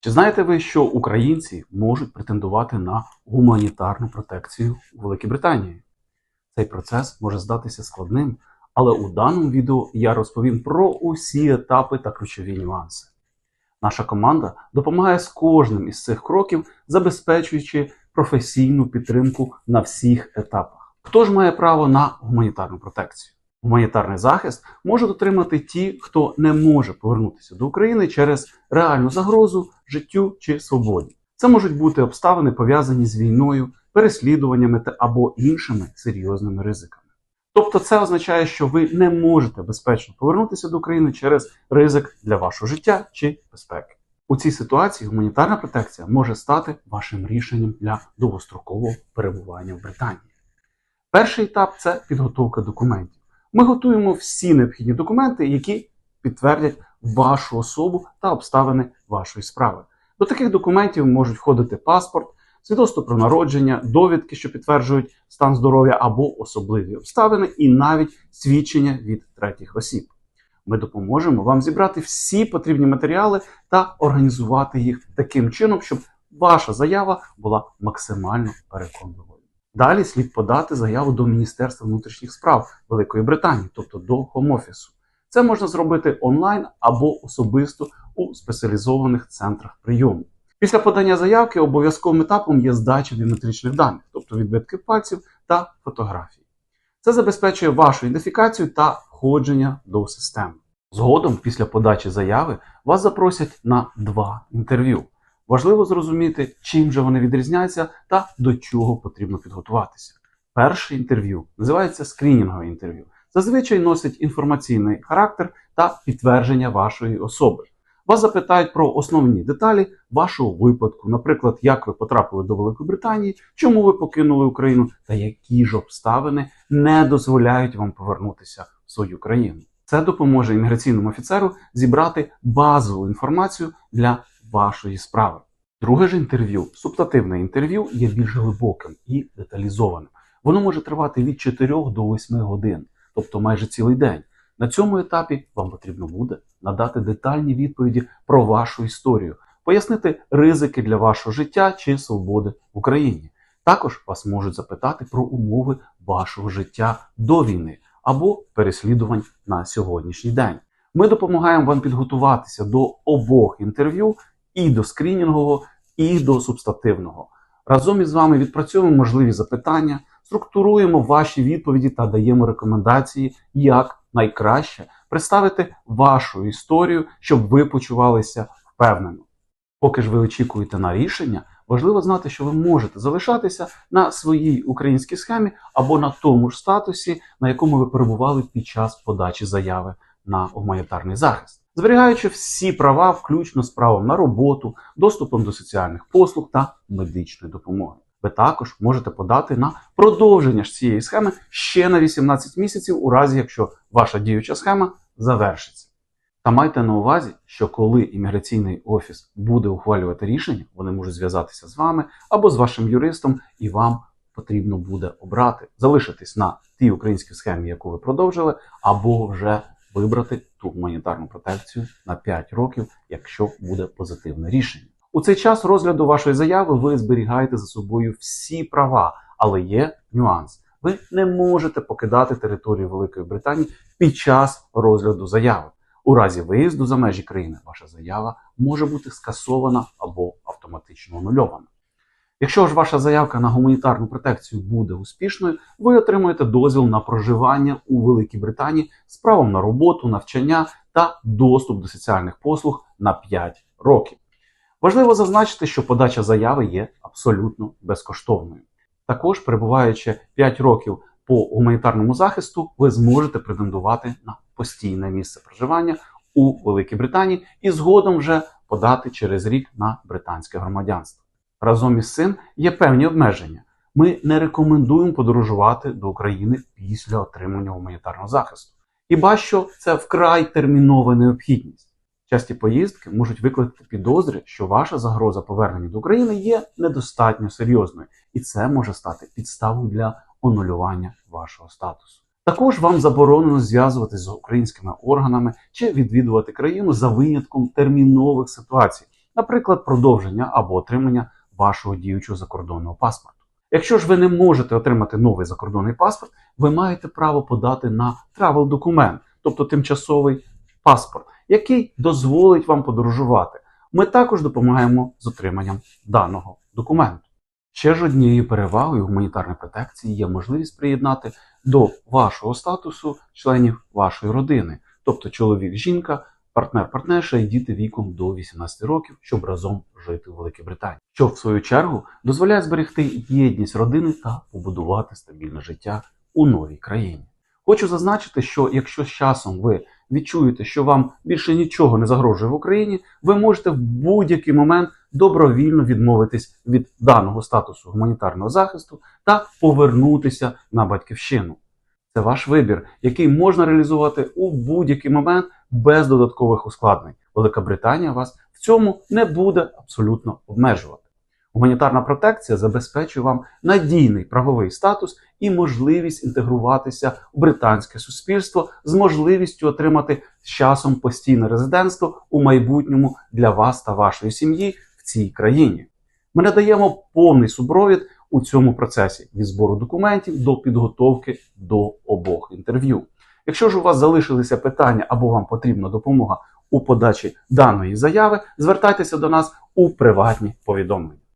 Чи знаєте ви, що українці можуть претендувати на гуманітарну протекцію у Великій Британії? Цей процес може здатися складним, але у даному відео я розповім про усі етапи та ключові нюанси. Наша команда допомагає з кожним із цих кроків, забезпечуючи професійну підтримку на всіх етапах. Хто ж має право на гуманітарну протекцію? Гуманітарний захист можуть отримати ті, хто не може повернутися до України через реальну загрозу життю чи свободі. Це можуть бути обставини пов'язані з війною, переслідуваннями та або іншими серйозними ризиками. Тобто, це означає, що ви не можете безпечно повернутися до України через ризик для вашого життя чи безпеки. У цій ситуації гуманітарна протекція може стати вашим рішенням для довгострокового перебування в Британії. Перший етап це підготовка документів. Ми готуємо всі необхідні документи, які підтвердять вашу особу та обставини вашої справи. До таких документів можуть входити паспорт, свідоцтво про народження, довідки, що підтверджують стан здоров'я або особливі обставини, і навіть свідчення від третіх осіб. Ми допоможемо вам зібрати всі потрібні матеріали та організувати їх таким чином, щоб ваша заява була максимально переконливою. Далі слід подати заяву до Міністерства внутрішніх справ Великої Британії, тобто до Office. Це можна зробити онлайн або особисто у спеціалізованих центрах прийому. Після подання заявки обов'язковим етапом є здача біометричних даних, тобто відбитки пальців та фотографії. Це забезпечує вашу ідентифікацію та входження до системи. Згодом, після подачі заяви, вас запросять на два інтерв'ю. Важливо зрозуміти, чим же вони відрізняються та до чого потрібно підготуватися. Перше інтерв'ю називається скринінгове інтерв'ю. Зазвичай носить інформаційний характер та підтвердження вашої особи. Вас запитають про основні деталі вашого випадку, наприклад, як ви потрапили до Великої Британії, чому ви покинули Україну та які ж обставини не дозволяють вам повернутися в свою країну. Це допоможе імміграційному офіцеру зібрати базову інформацію для вашої справи. Друге ж інтерв'ю, субтативне інтерв'ю, є більш глибоким і деталізованим. Воно може тривати від 4 до 8 годин, тобто майже цілий день. На цьому етапі вам потрібно буде надати детальні відповіді про вашу історію, пояснити ризики для вашого життя чи свободи в Україні. Також вас можуть запитати про умови вашого життя до війни або переслідувань на сьогоднішній день. Ми допомагаємо вам підготуватися до обох інтерв'ю і до скринінгового, і до субстативного. Разом із вами відпрацьовуємо можливі запитання, структуруємо ваші відповіді та даємо рекомендації, як найкраще представити вашу історію, щоб ви почувалися впевнено. Поки ж ви очікуєте на рішення, важливо знати, що ви можете залишатися на своїй українській схемі або на тому ж статусі, на якому ви перебували під час подачі заяви на гуманітарний захист, зберігаючи всі права, включно з правом на роботу, доступом до соціальних послуг та медичної допомоги. Ви також можете подати на продовження ж цієї схеми ще на 18 місяців, у разі якщо ваша діюча схема завершиться. Та майте на увазі, що коли імміграційний офіс буде ухвалювати рішення, вони можуть зв'язатися з вами або з вашим юристом, і вам потрібно буде обрати, залишитись на тій українській схемі, яку ви продовжили, або вже вибрати ту гуманітарну протекцію на 5 років, якщо буде позитивне рішення. У цей час розгляду вашої заяви ви зберігаєте за собою всі права, але є нюанс. Ви не можете покидати територію Великої Британії під час розгляду заяви. У разі виїзду за межі країни ваша заява може бути скасована або автоматично анульована. Якщо ж ваша заявка на гуманітарну протекцію буде успішною, ви отримуєте дозвіл на проживання у Великій Британії з правом на роботу, навчання та доступ до соціальних послуг на 5 років. Важливо зазначити, що подача заяви є абсолютно безкоштовною. Також, перебуваючи 5 років по гуманітарному захисту, ви зможете претендувати на постійне місце проживання у Великій Британії і згодом вже подати через рік на британське громадянство. Разом із цим є певні обмеження. Ми не рекомендуємо подорожувати до України після отримання гуманітарного захисту. Хіба що це вкрай термінова необхідність. Часті поїздки можуть викликати підозри, що ваша загроза повернення до України є недостатньо серйозною, і це може стати підставою для анулювання вашого статусу. Також вам заборонено зв'язуватися з українськими органами чи відвідувати країну за винятком термінових ситуацій, наприклад, продовження або отримання вашого діючого закордонного паспорту. Якщо ж ви не можете отримати новий закордонний паспорт, ви маєте право подати на travel документ, тобто тимчасовий паспорт, який дозволить вам подорожувати. Ми також допомагаємо з отриманням даного документу. Ще ж однією перевагою гуманітарної протекції є можливість приєднати до вашого статусу членів вашої родини, тобто чоловік, жінка, партнер, партнерша і діти віком до 18 років, щоб разом жити у Великій Британії, що в свою чергу дозволяє зберегти єдність родини та побудувати стабільне життя у новій країні. Хочу зазначити, що якщо з часом ви відчуєте, що вам більше нічого не загрожує в Україні, ви можете в будь-який момент добровільно відмовитись від даного статусу гуманітарного захисту та повернутися на батьківщину. Це ваш вибір, який можна реалізувати у будь-який момент без додаткових ускладнень. Велика Британія вас в цьому не буде абсолютно обмежувати. Гуманітарна протекція забезпечує вам надійний правовий статус і можливість інтегруватися у британське суспільство з можливістю отримати з часом постійне резидентство у майбутньому для вас та вашої сім'ї в цій країні. Ми надаємо повний супровід у цьому процесі від збору документів до підготовки до обох інтерв'ю. Якщо ж у вас залишилися питання або вам потрібна допомога у подачі даної заяви, звертайтеся до нас у приватні повідомлення.